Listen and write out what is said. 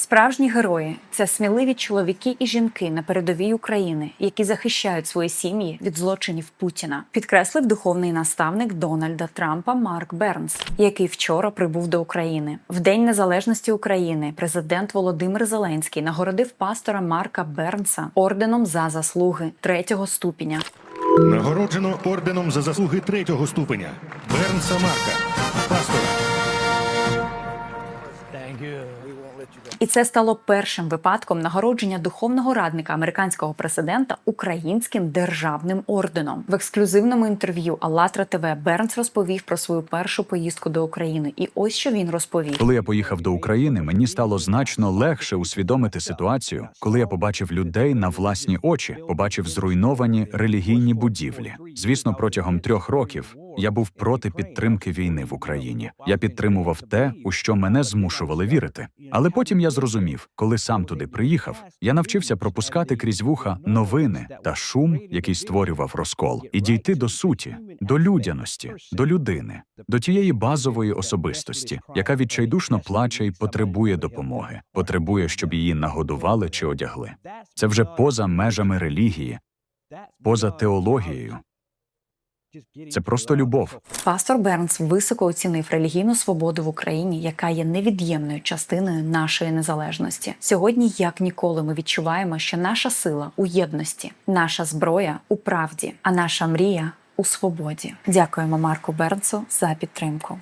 Справжні герої це сміливі чоловіки і жінки на передовій України, які захищають свої сім'ї від злочинів Путіна, підкреслив духовний наставник Дональда Трампа Марк Бернс, який вчора прибув до України. В День Незалежності України президент Володимир Зеленський нагородив пастора Марка Бернса орденом за заслуги третього ступеня. Нагороджено орденом за заслуги третього ступеня Бернса Марка, пастора. І це стало першим випадком нагородження духовного радника американського президента українським державним орденом. В ексклюзивному інтерв'ю АЛЛАТРА ТВ Бернс розповів про свою першу поїздку до України. І ось що він розповів. Коли я поїхав до України, мені стало значно легше усвідомити ситуацію, коли я побачив людей на власні очі, побачив зруйновані релігійні будівлі. Звісно, протягом трьох років я був проти підтримки війни в Україні. Я підтримував те, у що мене змушували вірити. Але потім я зрозумів, коли сам туди приїхав, я навчився пропускати крізь вуха новини та шум, який створював розкол, і дійти до суті, до людяності, до людини, до тієї базової особистості, яка відчайдушно плаче і потребує допомоги, потребує, щоб її нагодували чи одягли. Це вже поза межами релігії, поза теологією. Це просто любов. Пастор Бернс високо оцінив релігійну свободу в Україні, яка є невід'ємною частиною нашої незалежності. Сьогодні, як ніколи, ми відчуваємо, що наша сила у єдності, наша зброя у правді, а наша мрія у свободі. Дякуємо Марку Бернсу за підтримку.